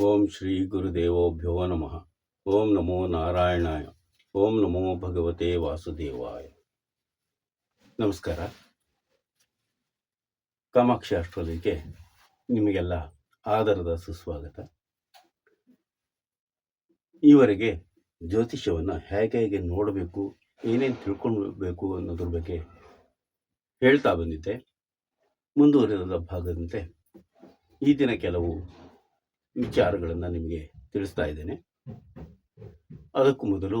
ಓಂ ಶ್ರೀ ಗುರುದೇವೋಭ್ಯೋ ನಮಃ. ಓಂ ನಮೋ ನಾರಾಯಣಾಯ. ಓಂ ನಮೋ ಭಗವತೆ ವಾಸುದೇವಾಯ. ನಮಸ್ಕಾರ. ಕಾಮಾಕ್ಷಿ ಅಷ್ಟೋದಕ್ಕೆ ನಿಮಗೆಲ್ಲ ಆದರದ ಸುಸ್ವಾಗತ. ಈವರೆಗೆ ಜ್ಯೋತಿಷ್ಯವನ್ನು ಹೇಗೆ ಹೇಗೆ ನೋಡಬೇಕು, ಏನೇನು ತಿಳ್ಕೊಳ್ಬೇಕು ಅನ್ನೋದ್ರ ಬಗ್ಗೆ ಹೇಳ್ತಾ ಬಂದಿದ್ದೆ. ಮುಂದುವರಿದ ಭಾಗದಂತೆ ಈ ದಿನ ಕೆಲವು ವಿಚಾರಗಳನ್ನು ನಿಮಗೆ ತಿಳಿಸ್ತಾ ಇದ್ದೇನೆ. ಅದಕ್ಕೂ ಮೊದಲು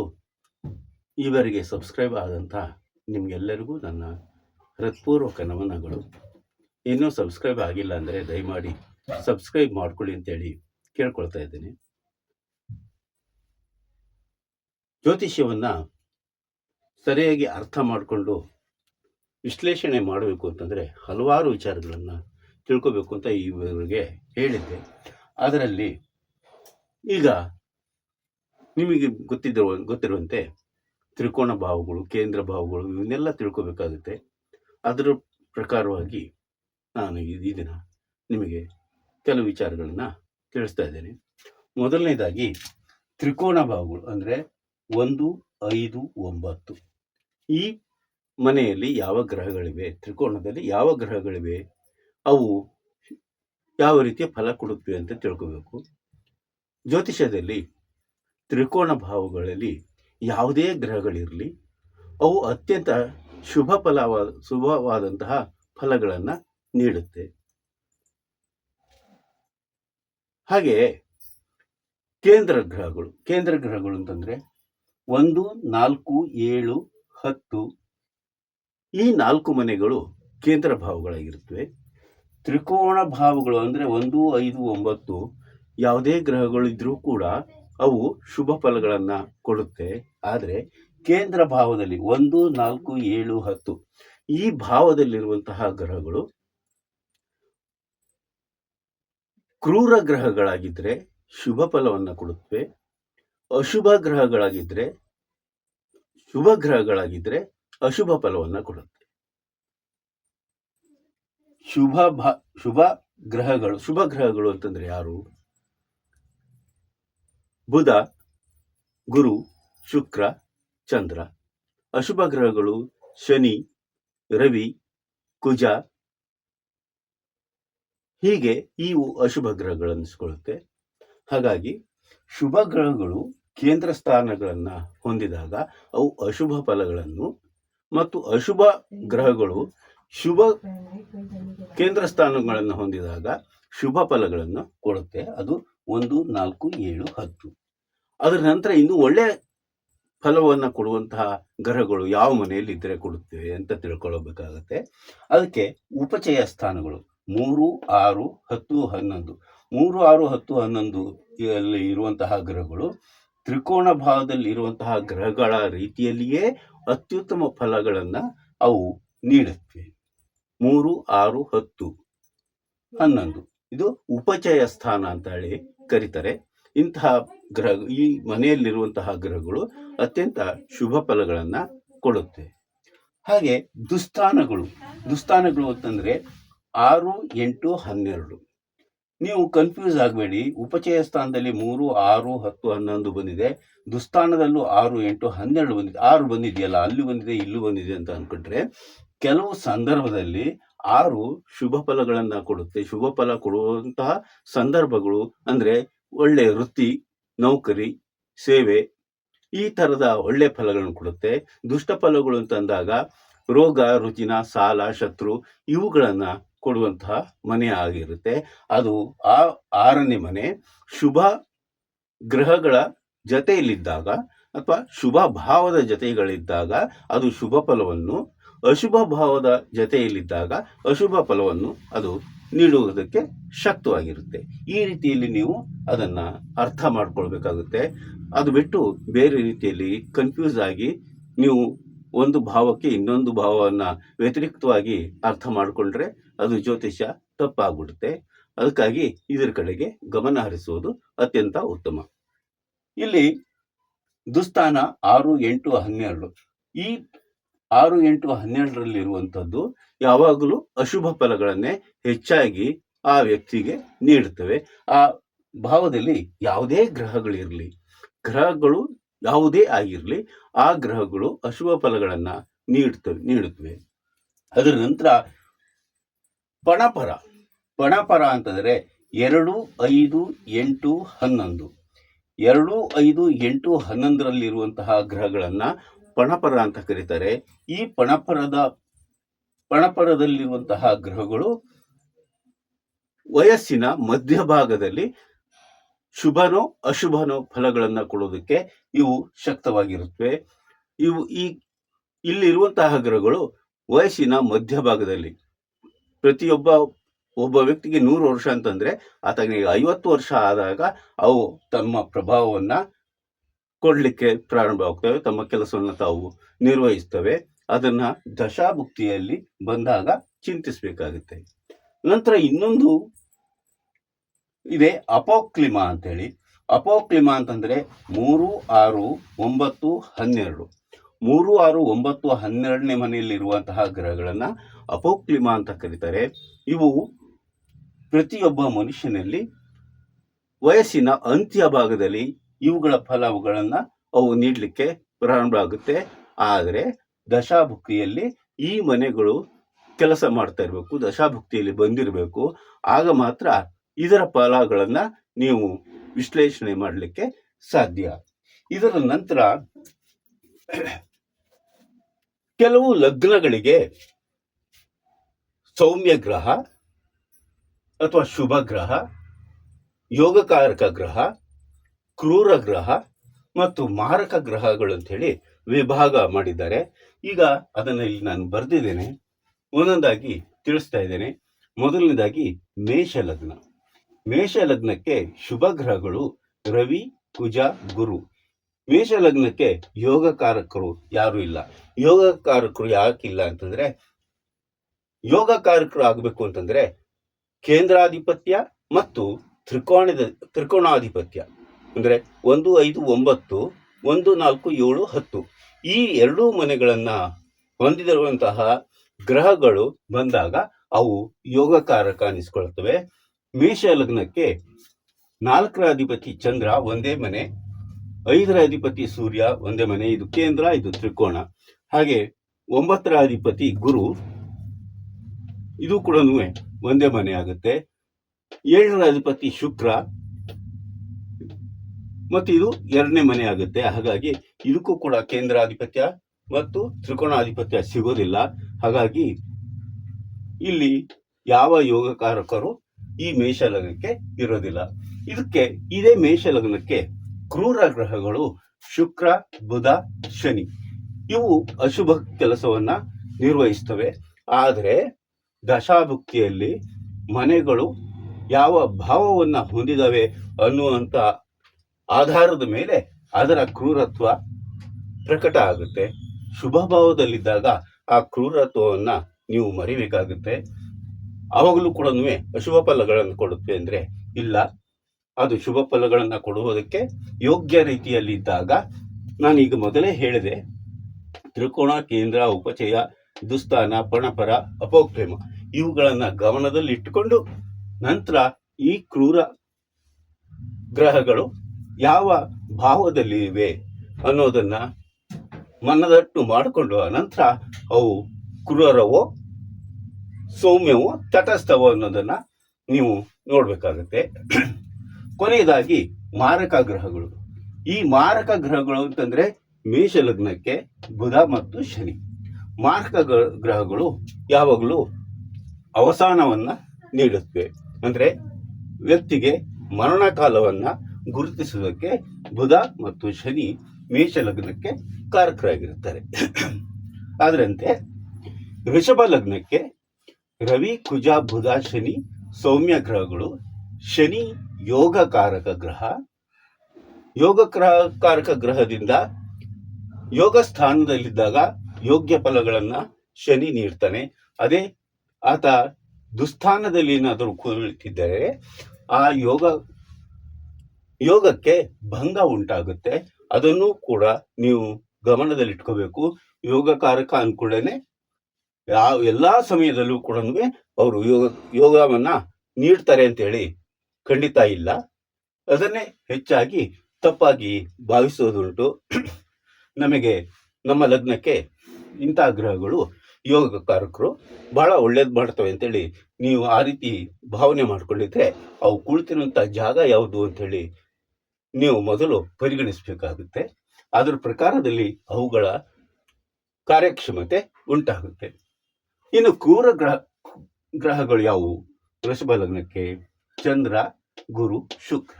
ಈವರೆಗೆ ಸಬ್ಸ್ಕ್ರೈಬ್ ಆದಂಥ ನಿಮಗೆಲ್ಲರಿಗೂ ನನ್ನ ಹೃತ್ಪೂರ್ವಕ ನಮನಗಳು. ಇನ್ನೂ ಸಬ್ಸ್ಕ್ರೈಬ್ ಆಗಿಲ್ಲ ಅಂದರೆ ದಯಮಾಡಿ ಸಬ್ಸ್ಕ್ರೈಬ್ ಮಾಡ್ಕೊಳ್ಳಿ ಅಂತೇಳಿ ಕೇಳ್ಕೊಳ್ತಾ ಇದ್ದೇನೆ. ಜ್ಯೋತಿಷ್ಯವನ್ನು ಸರಿಯಾಗಿ ಅರ್ಥ ಮಾಡಿಕೊಂಡು ವಿಶ್ಲೇಷಣೆ ಮಾಡಬೇಕು ಅಂತಂದರೆ ಹಲವಾರು ವಿಚಾರಗಳನ್ನು ತಿಳ್ಕೋಬೇಕು ಅಂತ ಈವರೆಗೆ ಹೇಳಿದ್ದೆ. ಅದರಲ್ಲಿ ಈಗ ನಿಮಗೆ ಗೊತ್ತಿದ್ದರು ಗೊತ್ತಿರುವಂತೆ ತ್ರಿಕೋಣ ಭಾವಗಳು, ಕೇಂದ್ರ ಭಾವಗಳು ಇವನ್ನೆಲ್ಲ ತಿಳ್ಕೋಬೇಕಾಗುತ್ತೆ. ಅದರ ಪ್ರಕಾರವಾಗಿ ನಾನು ಈ ದಿನ ನಿಮಗೆ ಕೆಲವು ವಿಚಾರಗಳನ್ನು ತಿಳಿಸ್ತಾ ಇದ್ದೇನೆ. ಮೊದಲನೇದಾಗಿ ತ್ರಿಕೋಣ ಭಾವಗಳು ಅಂದರೆ ಒಂದು, ಐದು, ಒಂಬತ್ತು. ಈ ಮನೆಯಲ್ಲಿ ಯಾವ ಗ್ರಹಗಳಿವೆ ತ್ರಿಕೋಣದಲ್ಲಿ ಯಾವ ಗ್ರಹಗಳಿವೆ, ಅವು ಯಾವ ರೀತಿಯ ಫಲ ಕೊಡುತ್ತವೆ ಅಂತ ತಿಳ್ಕೋಬೇಕು. ಜ್ಯೋತಿಷ್ಯದಲ್ಲಿ ತ್ರಿಕೋಣ ಭಾವಗಳಲ್ಲಿ ಯಾವುದೇ ಗ್ರಹಗಳಿರಲಿ, ಅವು ಅತ್ಯಂತ ಶುಭ ಫಲವಾದ ಶುಭವಾದಂತಹ ಫಲಗಳನ್ನು ನೀಡುತ್ತೆ. ಹಾಗೆ ಕೇಂದ್ರ ಗ್ರಹಗಳು ಕೇಂದ್ರ ಗ್ರಹಗಳು ಅಂತಂದ್ರೆ ಒಂದು, ನಾಲ್ಕು, ಏಳು, ಹತ್ತು ಈ ನಾಲ್ಕು ಮನೆಗಳು ಕೇಂದ್ರ ಭಾವಗಳಾಗಿರುತ್ತವೆ. ತ್ರಿಕೋಣ ಭಾವಗಳು ಅಂದರೆ ಒಂದು, ಐದು, ಒಂಬತ್ತು ಯಾವುದೇ ಗ್ರಹಗಳು ಇದ್ರೂ ಕೂಡ ಅವು ಶುಭ ಫಲಗಳನ್ನು ಕೊಡುತ್ತೆ. ಆದರೆ ಕೇಂದ್ರ ಭಾವದಲ್ಲಿ ಒಂದು, ನಾಲ್ಕು, ಏಳು, ಹತ್ತು ಈ ಭಾವದಲ್ಲಿರುವಂತಹ ಗ್ರಹಗಳು ಕ್ರೂರ ಗ್ರಹಗಳಾಗಿದ್ದರೆ ಶುಭ ಫಲವನ್ನು ಕೊಡುತ್ತವೆ. ಅಶುಭ ಗ್ರಹಗಳಾಗಿದ್ದರೆ ಶುಭ ಗ್ರಹಗಳಾಗಿದ್ದರೆ ಅಶುಭ ಫಲವನ್ನು ಕೊಡುತ್ತೆ. ಶುಭ ಭಾ, ಶುಭ ಗ್ರಹಗಳು ಶುಭ ಗ್ರಹಗಳು ಅಂತಂದ್ರೆ ಯಾರು? ಬುಧ, ಗುರು, ಶುಕ್ರ, ಚಂದ್ರ. ಅಶುಭ ಗ್ರಹಗಳು ಶನಿ, ರವಿ, ಕುಜ. ಹೀಗೆ ಇವು ಅಶುಭ ಗ್ರಹಗಳು ಅನ್ನಿಸ್ಕೊಳ್ಳುತ್ತೆ ಹಾಗಾಗಿ ಶುಭ ಗ್ರಹಗಳು ಕೇಂದ್ರ ಸ್ಥಾನಗಳನ್ನು ಹೊಂದಿದಾಗ ಅವು ಅಶುಭ ಫಲಗಳನ್ನು ಮತ್ತು ಅಶುಭ ಗ್ರಹಗಳು ಶುಭ ಕೇಂದ್ರ ಸ್ಥಾನಗಳನ್ನು ಹೊಂದಿದಾಗ ಶುಭ ಫಲಗಳನ್ನು ಕೊಡುತ್ತೆ. ಅದು ಒಂದು ನಾಲ್ಕು ಏಳು ಹತ್ತು. ಅದರ ನಂತರ ಇನ್ನು ಒಳ್ಳೆ ಫಲವನ್ನು ಕೊಡುವಂತಹ ಗ್ರಹಗಳು ಯಾವ ಮನೆಯಲ್ಲಿ ಇದ್ದರೆ ಕೊಡುತ್ತೇವೆ ಅಂತ ತಿಳ್ಕೊಳ್ಬೇಕಾಗತ್ತೆ. ಅದಕ್ಕೆ ಉಪಚಯ ಸ್ಥಾನಗಳು. ಮೂರು ಆರು ಹತ್ತು ಹನ್ನೊಂದು. ಮೂರು ಆರು ಹತ್ತು ಹನ್ನೊಂದು ಅಲ್ಲಿ ಇರುವಂತಹ ಗ್ರಹಗಳು ತ್ರಿಕೋಣ ಭಾವದಲ್ಲಿ ಇರುವಂತಹ ಗ್ರಹಗಳ ರೀತಿಯಲ್ಲಿಯೇ ಅತ್ಯುತ್ತಮ ಫಲಗಳನ್ನು ಅವು ನೀಡುತ್ತವೆ. ಮೂರು, ಆರು, ಹತ್ತು. ಹನ್ನೊಂದು. ಇದು ಉಪಚಯ ಸ್ಥಾನ ಅಂತ ಹೇಳಿ ಕರೀತಾರೆ. ಇಂತಹ ಗ್ರಹ, ಈ ಮನೆಯಲ್ಲಿರುವಂತಹ ಗ್ರಹಗಳು ಅತ್ಯಂತ ಶುಭ ಫಲಗಳನ್ನು ಕೊಡುತ್ತೆ. ಹಾಗೆ ದುಸ್ಥಾನಗಳು. ದುಸ್ಥಾನಗಳು ಅಂತಂದ್ರೆ ಆರು, ಎಂಟು, ಹನ್ನೆರಡು. ನೀವು ಕನ್ಫ್ಯೂಸ್ ಆಗಬೇಡಿ. ಉಪಚಯ ಸ್ಥಾನದಲ್ಲಿ ಮೂರು, ಆರು, ಹತ್ತು, ಹನ್ನೊಂದು ಬಂದಿದೆ. ದುಸ್ಥಾನದಲ್ಲೂ ಆರು, ಎಂಟು, ಹನ್ನೆರಡು ಬಂದಿದೆ. ಆರು ಬಂದಿದೆಯಲ್ಲ, ಅಲ್ಲಿ ಬಂದಿದೆ, ಇಲ್ಲೂ ಬಂದಿದೆ ಅಂತ ಅಂದ್ಕೊಂಡ್ರೆ ಕೆಲವು ಸಂದರ್ಭದಲ್ಲಿ ಆರು ಶುಭ ಫಲಗಳನ್ನ ಕೊಡುತ್ತೆ. ಶುಭ ಫಲ ಕೊಡುವಂತಹ ಸಂದರ್ಭಗಳು ಅಂದ್ರೆ ಒಳ್ಳೆ ವೃತ್ತಿ, ನೌಕರಿ, ಸೇವೆ ಈ ತರದ ಒಳ್ಳೆ ಫಲಗಳನ್ನು ಕೊಡುತ್ತೆ. ದುಷ್ಟ ಫಲಗಳು ಅಂತಂದಾಗ ರೋಗ, ರುಜಿನ, ಸಾಲ, ಶತ್ರು ಇವುಗಳನ್ನ ಕೊಡುವಂತಹ ಮನೆ ಆಗಿರುತ್ತೆ. ಅದು ಆ ಆರನೇ ಮನೆ ಶುಭ ಗ್ರಹಗಳ ಜತೆಯಲ್ಲಿದ್ದಾಗ ಅಥವಾ ಶುಭ ಭಾವದ ಜೊತೆಗಳಿದ್ದಾಗ ಅದು ಶುಭ ಫಲವನ್ನು ಅಶುಭ ಭಾವದ ಜೊತೆಯಲ್ಲಿದ್ದಾಗ ಅಶುಭ ಫಲವನ್ನು ಅದು ನೀಡುವುದಕ್ಕೆ ಶಕ್ತವಾಗಿರುತ್ತೆ. ಈ ರೀತಿಯಲ್ಲಿ ನೀವು ಅದನ್ನು ಅರ್ಥ ಮಾಡ್ಕೊಳ್ಬೇಕಾಗುತ್ತೆ. ಅದು ಬಿಟ್ಟು ಬೇರೆ ರೀತಿಯಲ್ಲಿ ಕನ್ಫ್ಯೂಸ್ ಆಗಿ ನೀವು ಒಂದು ಭಾವಕ್ಕೆ ಇನ್ನೊಂದು ಭಾವವನ್ನು ವ್ಯತಿರಿಕ್ತವಾಗಿ ಅರ್ಥ ಮಾಡಿಕೊಂಡ್ರೆ ಅದು ಜ್ಯೋತಿಷ್ಯ ತಪ್ಪಾಗ್ಬಿಡುತ್ತೆ. ಅದಕ್ಕಾಗಿ ಇದರ ಕಡೆಗೆ ಗಮನ ಹರಿಸುವುದು ಅತ್ಯಂತ ಉತ್ತಮ. ಇಲ್ಲಿ ದುಸ್ಥಾನ ಆರು ಎಂಟು ಹನ್ನೆರಡು. ಈ ಆರು ಎಂಟು ಹನ್ನೆರಡರಲ್ಲಿರುವಂಥದ್ದು ಯಾವಾಗಲೂ ಅಶುಭ ಫಲಗಳನ್ನೇ ಹೆಚ್ಚಾಗಿ ಆ ವ್ಯಕ್ತಿಗೆ ನೀಡುತ್ತವೆ. ಆ ಭಾವದಲ್ಲಿ ಯಾವುದೇ ಗ್ರಹಗಳಿರಲಿ, ಗ್ರಹಗಳು ಯಾವುದೇ ಆಗಿರಲಿ, ಆ ಗ್ರಹಗಳು ಅಶುಭ ಫಲಗಳನ್ನ ನೀಡುತ್ತವೆ ನೀಡುತ್ತವೆ. ಅದರ ನಂತರ ಪಣಪರ. ಪಣಪರ ಅಂತಂದರೆ ಎರಡು, ಐದು, ಎಂಟು, ಹನ್ನೊಂದು. ಎರಡು, ಐದು, ಎಂಟು, ಹನ್ನೊಂದರಲ್ಲಿರುವಂತಹ ಗ್ರಹಗಳನ್ನ ಪಣಪರ ಅಂತ ಕರೀತಾರೆ. ಈ ಪಣಪರದ, ಪಣಪರದಲ್ಲಿರುವಂತಹ ಗ್ರಹಗಳು ವಯಸ್ಸಿನ ಮಧ್ಯಭಾಗದಲ್ಲಿ ಶುಭನೋ ಅಶುಭನೋ ಫಲಗಳನ್ನು ಕೊಡೋದಕ್ಕೆ ಇವು ಶಕ್ತವಾಗಿರುತ್ತವೆ. ಇವು ಈ ಇಲ್ಲಿರುವಂತಹ ಗ್ರಹಗಳು ವಯಸ್ಸಿನ ಮಧ್ಯಭಾಗದಲ್ಲಿ. ಪ್ರತಿಯೊಬ್ಬ, ಒಬ್ಬ ವ್ಯಕ್ತಿಗೆ ನೂರು ವರ್ಷ ಅಂತಂದ್ರೆ ಆತನಿಗೆ ಐವತ್ತು ವರ್ಷ ಆದಾಗ ಅವು ತಮ್ಮ ಪ್ರಭಾವವನ್ನ ಕೊಡ್ಲಿಕ್ಕೆ ಪ್ರಾರಂಭವಾಗ್ತವೆ ತಮ್ಮ ಕೆಲಸವನ್ನು ತಾವು ನಿರ್ವಹಿಸ್ತವೆ. ಅದನ್ನು ದಶಾಭುಕ್ತಿಯಲ್ಲಿ ಬಂದಾಗ ಚಿಂತಿಸಬೇಕಾಗುತ್ತೆ. ನಂತರ ಇನ್ನೊಂದು ಇದೆ ಅಪೋಕ್ಲಿಮಾ ಅಂತೇಳಿ. ಅಪೋಕ್ಲಿಮಾ ಅಂತಂದರೆ ಮೂರು, ಆರು, ಒಂಬತ್ತು, ಹನ್ನೆರಡು. ಮೂರು, ಆರು, ಒಂಬತ್ತು, ಹನ್ನೆರಡನೇ ಮನೆಯಲ್ಲಿರುವಂತಹ ಗ್ರಹಗಳನ್ನು ಅಪೋಕ್ಲಿಮಾ ಅಂತ ಕರೀತಾರೆ. ಇವು ಪ್ರತಿಯೊಬ್ಬ ಮನುಷ್ಯನಲ್ಲಿ ವಯಸ್ಸಿನ ಅಂತ್ಯ ಭಾಗದಲ್ಲಿ ಇವುಗಳ ಫಲಗಳನ್ನ ಅವು ನೀಡಲಿಕ್ಕೆ ಪ್ರಾರಂಭ ಆಗುತ್ತೆ ಆದರೆ ದಶಾಭುಕ್ತಿಯಲ್ಲಿ ಈ ಮನೆಗಳು ಕೆಲಸ ಮಾಡ್ತಾ ಇರಬೇಕು, ದಶಾಭುಕ್ತಿಯಲ್ಲಿ ಬಂದಿರಬೇಕು. ಆಗ ಮಾತ್ರ ಇದರ ಫಲಗಳನ್ನು ನೀವು ವಿಶ್ಲೇಷಣೆ ಮಾಡಲಿಕ್ಕೆ ಸಾಧ್ಯ. ಇದರ ನಂತರ ಕೆಲವು ಲಗ್ನಗಳಿಗೆ ಸೌಮ್ಯ ಗ್ರಹ ಅಥವಾ ಶುಭ ಗ್ರಹ, ಯೋಗಕಾರಕ ಗ್ರಹ ಕ್ರೂರ ಗ್ರಹ ಮತ್ತು ಮಾರಕ ಗ್ರಹಗಳು ಅಂತ ಹೇಳಿ ವಿಭಾಗ ಮಾಡಿದ್ದಾರೆ. ಈಗ ಅದನ್ನ ಇಲ್ಲಿ ನಾನು ಬರೆದಿದ್ದೇನೆ. ಒಂದೊಂದಾಗಿ ತಿಳಿಸ್ತಾ ಇದ್ದೇನೆ. ಮೊದಲನೇದಾಗಿ ಮೇಷ ಲಗ್ನ ಮೇಷ ಲಗ್ನಕ್ಕೆ ಶುಭ ಗ್ರಹಗಳು ರವಿ, ಕುಜ, ಗುರು. ಮೇಷ ಲಗ್ನಕ್ಕೆ ಯೋಗಕಾರಕರು ಯಾರು ಇಲ್ಲ. ಯೋಗಕಾರಕರು ಯಾಕಿಲ್ಲ ಅಂತಂದ್ರೆ, ಯೋಗಕಾರಕರು ಆಗಬೇಕು ಅಂತಂದ್ರೆ ಕೇಂದ್ರಾಧಿಪತ್ಯ ಮತ್ತು ತ್ರಿಕೋಣದ, ತ್ರಿಕೋಣಾಧಿಪತ್ಯ. ಅಂದ್ರೆ ಒಂದು ಐದು ಒಂಬತ್ತು, ಒಂದು ನಾಲ್ಕು ಏಳು ಹತ್ತು. ಈ ಎರಡೂ ಮನೆಗಳನ್ನು ಹೊಂದಿರುವಂತಹ ಗ್ರಹಗಳು ಬಂದಾಗ ಅವು ಯೋಗಕಾರಕ ಅನಿಸ್ಕೊಳ್ತವೆ ಮೇಷ ಲಗ್ನಕ್ಕೆ ನಾಲ್ಕರ ಅಧಿಪತಿ ಚಂದ್ರ ಒಂದೇ ಮನೆ ಐದರ ಅಧಿಪತಿ ಸೂರ್ಯ ಒಂದೇ ಮನೆ, ಇದು ಕೇಂದ್ರ, ಇದು ತ್ರಿಕೋಣ ಹಾಗೆ ಒಂಬತ್ತರ ಅಧಿಪತಿ ಗುರು, ಇದು ಕೂಡ ಒಂದೇ ಮನೆ ಆಗುತ್ತೆ. ಏಳರ ಅಧಿಪತಿ ಶುಕ್ರ ಮತ್ತು ಇದು ಎರಡನೇ ಮನೆ ಆಗುತ್ತೆ. ಹಾಗಾಗಿ ಇದಕ್ಕೂ ಕೂಡ ಕೇಂದ್ರಾಧಿಪತ್ಯ ಮತ್ತು ತ್ರಿಕೋಣಾಧಿಪತ್ಯ ಸಿಗೋದಿಲ್ಲ. ಹಾಗಾಗಿ ಇಲ್ಲಿ ಯಾವ ಯೋಗಕಾರಕರು ಈ ಮೇಷ ಲಗ್ನಕ್ಕೆ ಇರೋದಿಲ್ಲ. ಇದಕ್ಕೆ ಇದೇ ಮೇಷ ಲಗ್ನಕ್ಕೆ ಕ್ರೂರ ಗ್ರಹಗಳು ಶುಕ್ರ, ಬುಧ, ಶನಿ ಇವು ಅಶುಭ ಕೆಲಸವನ್ನ ನಿರ್ವಹಿಸ್ತವೆ. ಆದರೆ ದಶಾಭುಕ್ತಿಯಲ್ಲಿ ಮನೆಗಳು ಯಾವ ಭಾವವನ್ನ ಹೊಂದಿದವೆ ಅನ್ನುವಂತ ಆಧಾರದ ಮೇಲೆ ಅದರ ಕ್ರೂರತ್ವ ಪ್ರಕಟ ಆಗುತ್ತೆ. ಶುಭ ಭಾವದಲ್ಲಿದ್ದಾಗ ಆ ಕ್ರೂರತ್ವವನ್ನು ನೀವು ಮರಿಬೇಕಾಗುತ್ತೆ. ಆವಾಗಲೂ ಕೂಡ ಅಶುಭ ಫಲಗಳನ್ನು ಕೊಡುತ್ತೆ ಅಂದರೆ ಇಲ್ಲ, ಅದು ಶುಭ ಫಲಗಳನ್ನು ಕೊಡುವುದಕ್ಕೆ ಯೋಗ್ಯ ರೀತಿಯಲ್ಲಿ ಇದ್ದಾಗ ನಾನೀಗ ಮೊದಲೇ ಹೇಳಿದೆ, ತ್ರಿಕೋಣ, ಕೇಂದ್ರ, ಉಪಚಯ, ದುಸ್ಥಾನ, ಪಣಪರ ಅಪೋಕ್ಷೇಮ ಇವುಗಳನ್ನು ಗಮನದಲ್ಲಿ ಇಟ್ಟುಕೊಂಡು ನಂತರ ಈ ಕ್ರೂರ ಗ್ರಹಗಳು ಯಾವ ಭಾವದಲ್ಲಿ ಇವೆ ಅನ್ನೋದನ್ನ ಮನದಟ್ಟು ಮಾಡಿಕೊಂಡು ನಂತರ ಅವು ಕ್ರೂರವೋ, ಸೌಮ್ಯವೋ, ತಟಸ್ಥವೋ ಅನ್ನೋದನ್ನ ನೀವು ನೋಡ್ಬೇಕಾಗತ್ತೆ. ಕೊನೆಯದಾಗಿ ಮಾರಕ ಗ್ರಹಗಳು. ಈ ಮಾರಕ ಗ್ರಹಗಳು ಅಂತಂದ್ರೆ ಮೇಷ ಲಗ್ನಕ್ಕೆ ಬುಧ ಮತ್ತು ಶನಿ. ಮಾರಕ ಗ್ರಹಗಳು ಯಾವಾಗಲೂ ಅವಸಾನವನ್ನ ನೀಡುತ್ತವೆ ಅಂದ್ರೆ ವ್ಯಕ್ತಿಗೆ ಮರಣಕಾಲವನ್ನ ಗುರುತಿಸುವುದಕ್ಕೆ ಬುಧ ಮತ್ತು ಶನಿ ಮೇಷ ಲಗ್ನಕ್ಕೆ ಕಾರಕರಾಗಿರುತ್ತಾರೆ. ಅದರಂತೆ ಋಷಭ ಲಗ್ನಕ್ಕೆ ರವಿ, ಕುಜ, ಬುಧ, ಶನಿ, ಸೌಮ್ಯ ಗ್ರಹಗಳು, ಶನಿ ಯೋಗಕಾರಕ ಗ್ರಹ, ಯೋಗ ಕಾರಕ ಗ್ರಹದಿಂದ ಯೋಗ ಸ್ಥಾನದಲ್ಲಿದ್ದಾಗ ಯೋಗ್ಯ ಫಲಗಳನ್ನ ಶನಿ ನೀಡ್ತಾನೆ. ಅದೇ ಆತ ದುಸ್ಥಾನದಲ್ಲಿ ಏನಾದರೂ ಕುಳಿತಿದ್ದರೆ ಆ ಯೋಗ ಯೋಗಕ್ಕೆ ಭಂಗ ಉಂಟಾಗುತ್ತೆ. ಅದನ್ನು ಕೂಡ ನೀವು ಗಮನದಲ್ಲಿಟ್ಕೋಬೇಕು. ಯೋಗಕಾರಕ ಅಂದ್ಕೂಡನೆ ಯಾವ ಎಲ್ಲಾ ಸಮಯದಲ್ಲೂ ಕೂಡ ಅವರು ಯೋಗ, ಯೋಗವನ್ನ ನೀಡ್ತಾರೆ ಅಂತೇಳಿ ಖಂಡಿತ ಇಲ್ಲ. ಅದನ್ನೇ ಹೆಚ್ಚಾಗಿ ತಪ್ಪಾಗಿ ಭಾವಿಸೋದುಂಟು. ನಮಗೆ ನಮ್ಮ ಲಗ್ನಕ್ಕೆ ಇಂಥ ಗ್ರಹಗಳು ಯೋಗಕಾರಕರು ಬಹಳ ಒಳ್ಳೇದು ಮಾಡ್ತವೆ ಅಂತೇಳಿ ನೀವು ಆ ರೀತಿ ಭಾವನೆ ಮಾಡ್ಕೊಂಡಿದ್ರೆ ಅವು ಕುಳಿತಿರುವಂಥ ಜಾಗ ಯಾವುದು ಅಂತೇಳಿ ನೀವು ಮೊದಲು ಪರಿಗಣಿಸಬೇಕಾಗುತ್ತೆ. ಅದರ ಪ್ರಕಾರದಲ್ಲಿ ಅವುಗಳ ಕಾರ್ಯಕ್ಷಮತೆ ಉಂಟಾಗುತ್ತೆ. ಇನ್ನು ಕ್ರೂರ ಗ್ರಹ, ಗ್ರಹಗಳು ಯಾವುವು? ವೃಷಭ ಲಗ್ನಕ್ಕೆ ಚಂದ್ರ, ಗುರು, ಶುಕ್ರ.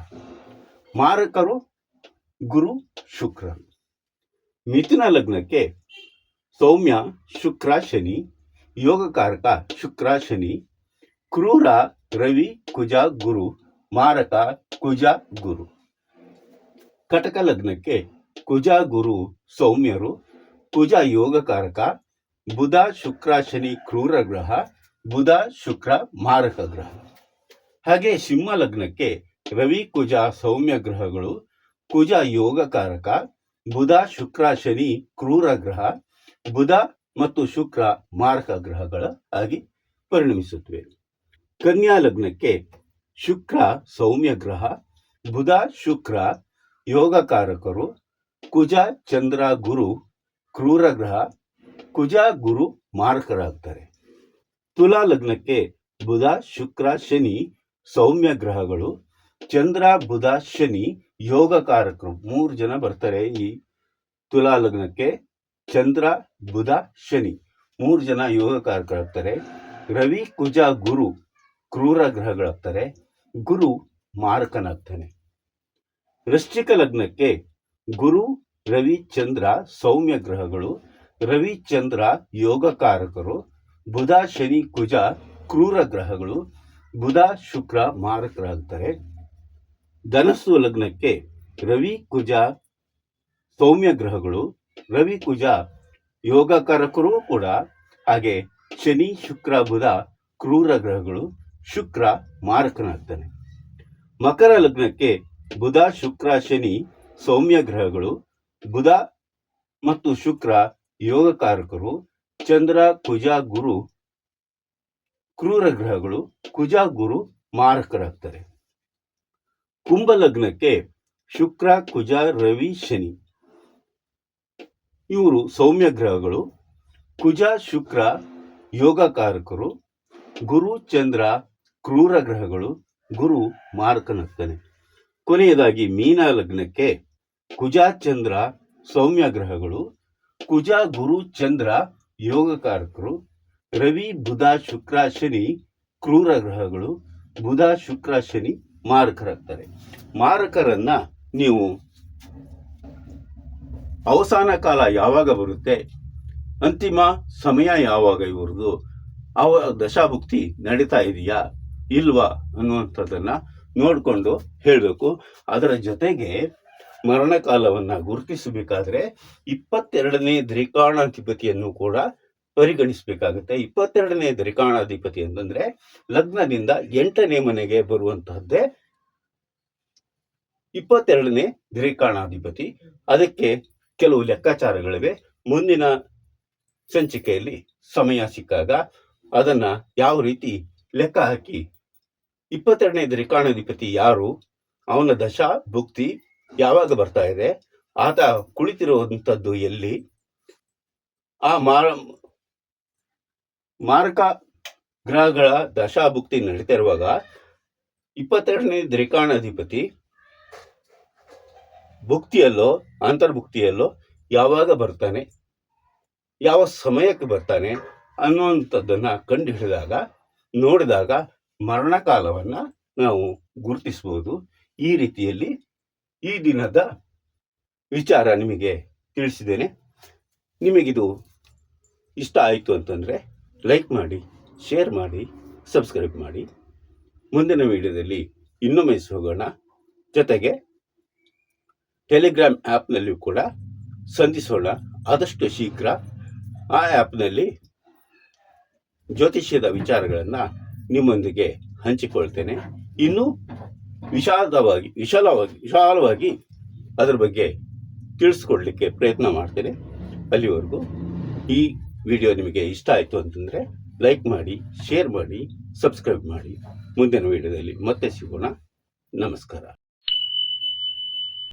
ಮಾರಕರು, ಗುರು, ಶುಕ್ರ. ಮಿಥುನ ಲಗ್ನಕ್ಕೆ ಸೌಮ್ಯ, ಶುಕ್ರ, ಶನಿ. ಯೋಗಕಾರಕ, ಶುಕ್ರ, ಶನಿ. ಕ್ರೂರ, ರವಿ, ಕುಜ, ಗುರು. ಮಾರಕ, ಕುಜ, ಗುರು. ಕಟಕ ಲಗ್ನಕ್ಕೆ ಕುಜ ಗುರು ಸೌಮ್ಯರು ಕುಜ ಯೋಗಕಾರಕ, ಬುಧ ಶುಕ್ರ ಶನಿ ಕ್ರೂರ ಗ್ರಹ, ಬುಧ ಶುಕ್ರ ಮಾರಕ ಗ್ರಹ. ಹಾಗೆ ಸಿಂಹ ಲಗ್ನಕ್ಕೆ ರವಿ ಕುಜ ಸೌಮ್ಯ ಗ್ರಹಗಳು ಕುಜ ಯೋಗಕಾರಕ, ಬುಧ ಶುಕ್ರ ಶನಿ ಕ್ರೂರ ಗ್ರಹ, ಬುಧ ಮತ್ತು ಶುಕ್ರ ಮಾರಕ ಗ್ರಹಗಳ ಆಗಿ ಪರಿಣಮಿಸುತ್ತವೆ. ಕನ್ಯಾ ಲಗ್ನಕ್ಕೆ ಶುಕ್ರ ಸೌಮ್ಯ ಗ್ರಹ, ಬುಧ ಶುಕ್ರ ಯೋಗಕಾರಕರು ಕುಜ ಚಂದ್ರ ಗುರು ಕ್ರೂರ ಗ್ರಹ ಕುಜ ಗುರು ಮಾರಕರಾಗ್ತಾರೆ. ತುಲಾ ಲಗ್ನಕ್ಕೆ ಬುಧ, ಶುಕ್ರ, ಶನಿ, ಸೌಮ್ಯ ಗ್ರಹಗಳು, ಚಂದ್ರ, ಬುಧ, ಶನಿ ಯೋಗಕಾರಕರು ಮೂರು ಜನ ಬರ್ತಾರೆ ಈ ತುಲಾ ಲಗ್ನಕ್ಕೆ. ಚಂದ್ರ, ಬುಧ, ಶನಿ ಮೂರು ಜನ ಯೋಗಕಾರಕರಾಗ್ತಾರೆ. ರವಿ, ಕುಜ, ಗುರು ಕ್ರೂರ ಗ್ರಹಗಳಾಗ್ತಾರೆ. ಗುರು ಮಾರಕನಾಗ್ತಾನೆ. ವೃಶ್ಚಿಕ ಲಗ್ನಕ್ಕೆ ಗುರು ರವಿ ಚಂದ್ರ ಸೌಮ್ಯ ಗ್ರಹಗಳು ರವಿ ಚಂದ್ರ ಯೋಗಕಾರಕರು, ಬುಧ ಶನಿ ಕುಜ ಕ್ರೂರ ಗ್ರಹಗಳು, ಬುಧ ಶುಕ್ರ ಮಾರಕರಾಗ್ತಾರೆ ಧನಸ್ಸು ಲಗ್ನಕ್ಕೆ ರವಿ ಕುಜ ಸೌಮ್ಯ ಗ್ರಹಗಳು, ರವಿ ಕುಜ ಯೋಗಕಾರಕರು ಕೂಡ. ಹಾಗೆ ಶನಿ, ಶುಕ್ರ, ಬುಧ ಕ್ರೂರ ಗ್ರಹಗಳು, ಶುಕ್ರ ಮಾರಕನಾಗ್ತಾನೆ. ಮಕರ ಲಗ್ನಕ್ಕೆ ಬುಧ, ಶುಕ್ರ, ಶನಿ, ಸೌಮ್ಯ ಗ್ರಹಗಳು, ಬುಧ ಮತ್ತು ಶುಕ್ರ ಯೋಗಕಾರಕರು, ಚಂದ್ರ, ಕುಜ, ಗುರು, ಕ್ರೂರ ಗ್ರಹಗಳು, ಕುಜ, ಗುರು ಮಾರಕರಾಗ್ತಾರೆ. ಕುಂಭ ಲಗ್ನಕ್ಕೆ ಶುಕ್ರ, ಕುಜ, ರವಿ, ಶನಿ. ಇವರು ಸೌಮ್ಯ ಗ್ರಹಗಳು, ಕುಜ, ಶುಕ್ರ ಯೋಗಕಾರಕರು, ಗುರು, ಚಂದ್ರ, ಕ್ರೂರ ಗ್ರಹಗಳು, ಗುರು ಮಾರಕನಾಗ್ತಾನೆ. ಕೊನೆಯದಾಗಿ ಮೀನ ಲಗ್ನಕ್ಕೆ ಕುಜ ಚಂದ್ರ ಸೌಮ್ಯ ಗ್ರಹಗಳು, ಕುಜ ಗುರು ಚಂದ್ರ ಯೋಗಕಾರಕರು, ರವಿ, ಬುಧ, ಶುಕ್ರ, ಶನಿ ಕ್ರೂರ ಗ್ರಹಗಳು, ಬುಧ, ಶುಕ್ರ, ಶನಿ ಮಾರಕರಾಗ್ತಾರೆ. ಮಾರಕರನ್ನ ನೀವು ಅವಸಾನ ಕಾಲ ಯಾವಾಗ ಬರುತ್ತೆ, ಅಂತಿಮ ಸಮಯ ಯಾವಾಗ ಇವ್ರದ್ದು, ಅವ ದಶಾಭುಕ್ತಿ ನಡೀತಾ ಇದೆಯಾ, ಇಲ್ವಾ ಅನ್ನುವಂಥದ್ದನ್ನ ನೋಡಿಕೊಂಡು ಹೇಳಬೇಕು. ಅದರ ಜೊತೆಗೆ ಮರಣಕಾಲವನ್ನು ಗುರುತಿಸಬೇಕಾದ್ರೆ ಇಪ್ಪತ್ತೆರಡನೇ ದ್ರಿಕಾಣಾಧಿಪತಿಯನ್ನು ಕೂಡ ಪರಿಗಣಿಸಬೇಕಾಗುತ್ತೆ. ಇಪ್ಪತ್ತೆರಡನೇ ದ್ರಿಕಾಣಾಧಿಪತಿ ಅಂತಂದ್ರೆ ಲಗ್ನದಿಂದ ಎಂಟನೇ ಮನೆಗೆ ಬರುವಂತಹದ್ದೇ ಇಪ್ಪತ್ತೆರಡನೇ ದ್ರಿಕಾಣಾಧಿಪತಿ. ಅದಕ್ಕೆ ಕೆಲವು ಲೆಕ್ಕಾಚಾರಗಳಿವೆ. ಮುಂದಿನ ಸಂಚಿಕೆಯಲ್ಲಿ ಸಮಯ ಸಿಕ್ಕಾಗ ಅದನ್ನ ಯಾವ ರೀತಿ ಲೆಕ್ಕ ಹಾಕಿ ಇಪ್ಪತ್ತೆರಡನೇ ದ್ರಿಕಾಣಾಧಿಪತಿ ಯಾರು? ಅವನ ದಶಾ, ಭುಕ್ತಿ ಯಾವಾಗ ಬರ್ತಾ ಇದೆ? ಆತ ಕುಳಿತಿರುವಂಥದ್ದು ಎಲ್ಲಿ? ಆ ಮಾರ, ಮಾರಕ ಗ್ರಹಗಳ ದಶಾಭುಕ್ತಿ ನಡೀತಾ ಇರುವಾಗ ಇಪ್ಪತ್ತೆರಡನೇ ದ್ರಿಕಾಣಾಧಿಪತಿ ಭುಕ್ತಿಯಲ್ಲೋ, ಅಂತರ್ಭುಕ್ತಿಯಲ್ಲೋ ಯಾವಾಗ ಬರ್ತಾನೆ? ಯಾವ ಸಮಯಕ್ಕೆ ಬರ್ತಾನೆ ಅನ್ನುವಂಥದ್ದನ್ನು ಕಂಡು ಹಿಡಿದಾಗ ನೋಡಿದಾಗ ಮರಣಕಾಲವನ್ನ ನಾವು ಗುರುತಿಸಬಹುದು ಈ ರೀತಿಯಲ್ಲಿ ಈ ದಿನದ ವಿಚಾರ ನಿಮಗೆ ತಿಳಿಸಿದ್ದೇನೆ. ನಿಮಗಿದು ಇಷ್ಟ ಆಯಿತು ಅಂತಂದರೆ ಲೈಕ್ ಮಾಡಿ, ಶೇರ್ ಮಾಡಿ, ಸಬ್ಸ್ಕ್ರೈಬ್ ಮಾಡಿ. ಮುಂದಿನ ವಿಡಿಯೋದಲ್ಲಿ ಇನ್ನೊಮ್ಮೆ ಹೋಗೋಣ ಜೊತೆಗೆ ಟೆಲಿಗ್ರಾಮ್ ಆ್ಯಪ್ನಲ್ಲಿಯೂ ಕೂಡ ಸಂಧಿಸೋಣ. ಆದಷ್ಟು ಶೀಘ್ರ ಆ ಆ್ಯಪ್ನಲ್ಲಿ ಜ್ಯೋತಿಷ್ಯದ ವಿಚಾರಗಳನ್ನು ನಿಮ್ಮೊಂದಿಗೆ ಹಂಚಿಕೊಳ್ತೇನೆ. ಇನ್ನು ವಿಶಾಲವಾಗಿ ವಿಶಾಲವಾಗಿ ವಿಶಾಲವಾಗಿ ಅದರ ಬಗ್ಗೆ ತಿಳಿಸ್ಕೊಡ್ಲಿಕ್ಕೆ ಪ್ರಯತ್ನ ಮಾಡ್ತೇನೆ. ಅಲ್ಲಿವರೆಗೂ ಈ ವಿಡಿಯೋ ನಿಮಗೆ ಇಷ್ಟ ಆಯಿತು ಅಂತಂದರೆ ಲೈಕ್ ಮಾಡಿ, ಶೇರ್ ಮಾಡಿ, ಸಬ್ಸ್ಕ್ರೈಬ್ ಮಾಡಿ. ಮುಂದಿನ ವಿಡಿಯೋದಲ್ಲಿ ಮತ್ತೆ ಸಿಗೋಣ. ನಮಸ್ಕಾರ.